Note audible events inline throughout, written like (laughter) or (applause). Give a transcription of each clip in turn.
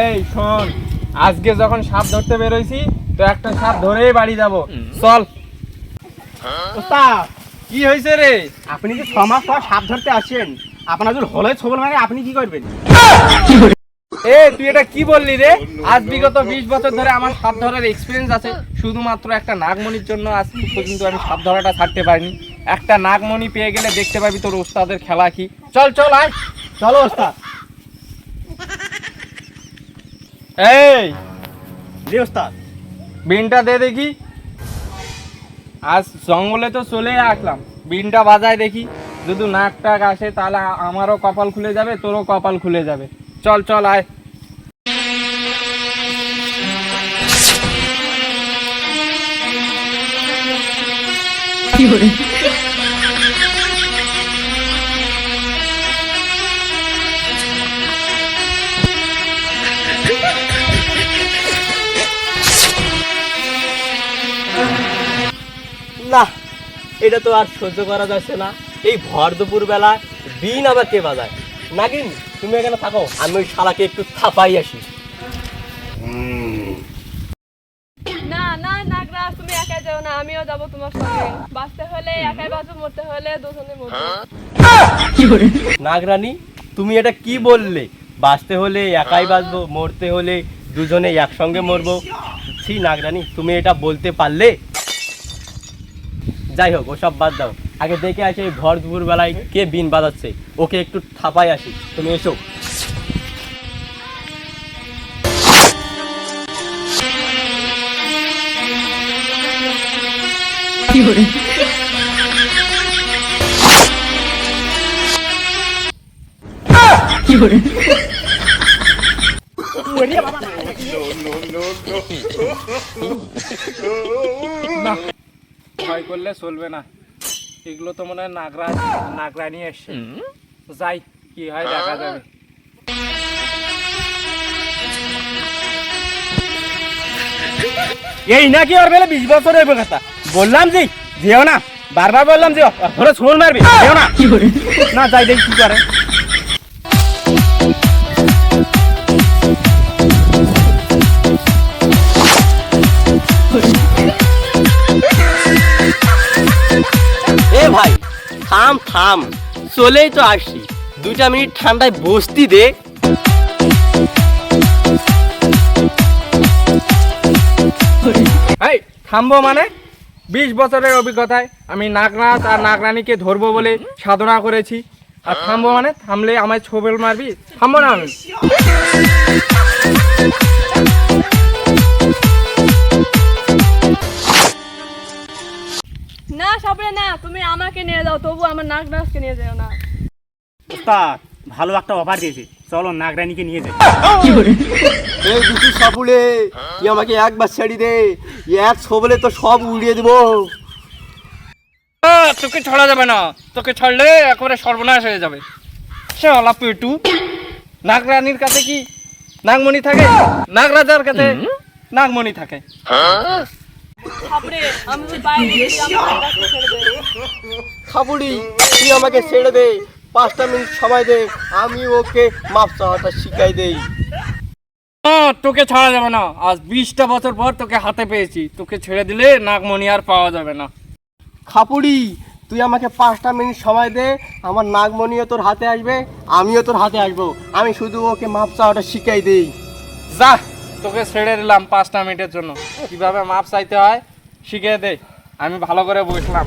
এই শোন আজকে যখন সাপ ধরতে বেরোইছি তো একটা সাপ ধরেই বাড়ি যাব। চল। কি হয়েছে রে? আপনি যে ছ মাস পর সাপ ধরতে আসছেন আপনার যদি হলে ছবল মানে আপনি কি করবেন? এ তুই এটা কি বললি রে? আজ বিগত বিশ বছর ধরে আমার সাপ ধরার এক্সপিরিয়েন্স আছে। শুধুমাত্র একটা নাগমণির জন্য আজ পর্যন্ত আমি সাপ ধরাটা ছাড়তে পারিনি। একটা নাগমণি পেয়ে গেলে দেখতে পাবি তোর ওস্তাদের খেলা কি। চল চল আয়। চলো ওস্তাদ। এই। জি ওস্তাদ। বিনটা দে দেখি। আজ জঙ্গলে তো চলে আসলাম। বিনটা বাজায় দেখি। যদি নাক টাক আসে তাহলে আমারও কপাল খুলে যাবে তোরও কপাল খুলে যাবে। চল চল আয়। না এটা তো আর সহ্য করা যাচ্ছে না। এই ভর দুপুর বেলা দিন আবার কে বাজায়? নাগিন তুমি এখানে থাকো আমি ওই শালাকে একটু থাপাই আসি। না না নাগরাজ তুমি একা যাও না আমিও যাব তোমার সঙ্গে। বাঁচতে হলে একাই বাঁচবো মরতে হলে দুজনে মরবো। নাগরানী তুমি এটা কি বললে? বাঁচতে হলে একাই বাঁচবো মরতে হলে দুজনে একসঙ্গে মরবো। ছি নাগরানী তুমি এটা বলতে পারলে? যাই হোক ওসব বাদ দাও। আগে দেখে আসে এই ভর দুপুর বেলায় কে বিন বাজাচ্ছে। ওকে একটু থাপাই আসি। তুমি এসো। ভয় করলে চলবে না। এগুলো তো মনে হয় নাগরা নাগরানি এসছে। যাই কি হয় দেখা যাবে। এই নাকি ওর বেলা বিশ বছরের কথা। বললাম যে যেও না। বারবার বললাম যে ধরে ছোল মারবি যেও না। না যাই দেখি কি করে। থাম থাম চলেই তো আসছি। দুইটা মিনিট ঠান্ডায় বসতি দে। থামবো মানে? বিশ বছরের অভিজ্ঞতায় আমি নাগরাজ আর নাগরানীকে ধরবো বলে সাধনা করেছি। আর থামবো মানে? থামলে আমায় ছবেল মারবি? থামবো না আমি। না সাপড়ে না তুমি আমাকে নিয়ে যাও তবু আমার নাগরাজকে নিয়ে যাও না। ওস্তাদ ভালো একটা অফার দিয়েছে। চলো নাগরানীকে নিয়ে যাই। এই দুটি তুই আমাকে একবার ছেড়ে দে। এক ছবলে তো সব উড়িয়ে দেবো। তোকে ছাড়া যাবে না। তোকে ছাড়লে একেবারে সর্বনাশ হয়ে যাবে। সে অলা পেটু নাগরানীর কাছে কি? নাগমণি থাকে? নাগরাজার কাছে? নাগমণি থাকে। খাবুড়ি তুই আমাকে ছেড়ে দে। পাঁচটা মিনিট সময় দে আমি ওকে মাপ চাওয়াটা শিখাই দেই। তোকে ছাড়া যাবে না। আজ বিশটা বছর পর তোকে হাতে পেয়েছি। তোকে ছেড়ে দিলে নাগমণি আর পাওয়া যাবে না। খাপুড়ি তুই আমাকে পাঁচটা মিনিট সময় দে। আমার নাগমণিও তোর হাতে আসবে আমিও তোর হাতে আসব। আমি শুধু ওকে মাপ চাওয়াটা শিখাই দেই। যা। তোকে ছেড়ে দিলাম পাঁচটা মিনিটের জন্য। কীভাবে মাপ চাইতে হয় শিখিয়ে দে। আমি ভালো করে বসলাম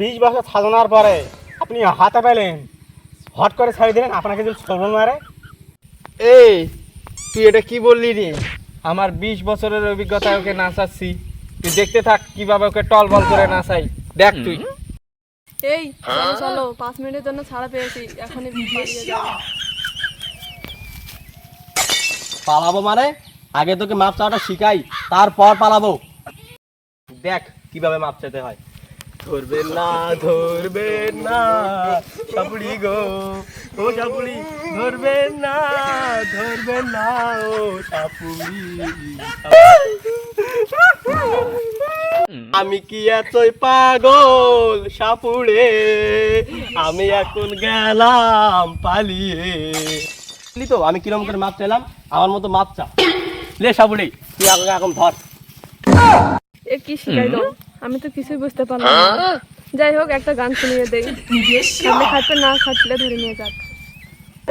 বিশ বছর সাধনার পরে আপনি হাতে পেলেন হট করে ছাড়ি দিলেন আপনাকে যদি ছবল মারে। এই তুই এটা কি বললি রে? আমার বিশ বছরের অভিজ্ঞতায় ওকে নাচাচ্ছি। তুই দেখতে থাক কীভাবে ওকে টল বল করে নাচাই। দেখ তুই। এই চলো চলো পাঁচ মিনিটের জন্য ছাড়া পেয়েছি। এখনই পালাবো মানে? আগে তোকে মাপ চাওয়াটা শিখাই, তারপর পালাবো। দেখ, কীভাবে মাপ চাইতে হয়। ধরবেন না ধরবেন না সাপুড়ি গো, ও সাপুড়ি ধরবেন না ধরবেন না, ও সাপুড়ি আমি কি এতই পাগল সাপুড়ে? আমি এখন গেলাম পালিয়ে। তো? আমি কিরম করে মাপ চাইলাম আমার মতো মাপ চা। লে সাপুড়ে তুই আগে এখন ধর। এ কি শিখাইলো আমি তো কিছুই বুঝতে পারলাম না। যাই হোক, একটা গান শুনিয়ে দেই। খাটলে খাটবে, না খাটলে ধরে নিয়ে যাক।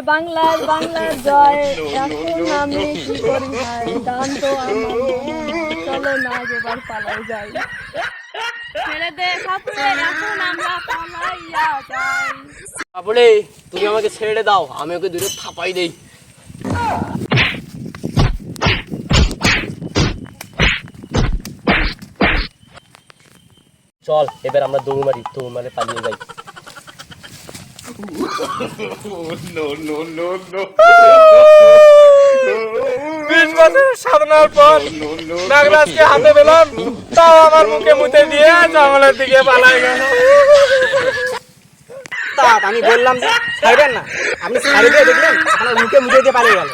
বাংলার বাংলার জয়, এখন আমি কি করি ভাই? গান তো আমার। চলো না, এবার পালাই যাই। তুমি আমাকে ছেড়ে দাও আমি ওকে দূরে থাপাই দেই। চল এবার আমরা দৌড় মারি দৌড় মারে পালিয়ে যাই। (laughs) (laughs) বিশ বছর সাধনার পর নাগরাজকে হাতে পেলাম, তাও আমার মুখে মুতে দিয়ে জঙ্গলের দিকে পালাই গেল। আমি বললাম যে, ছাড়বেন না। আপনি ছাড়িয়ে দেখলেন, আপনার মুখে মুখে দিয়ে পালিয়ে গেল।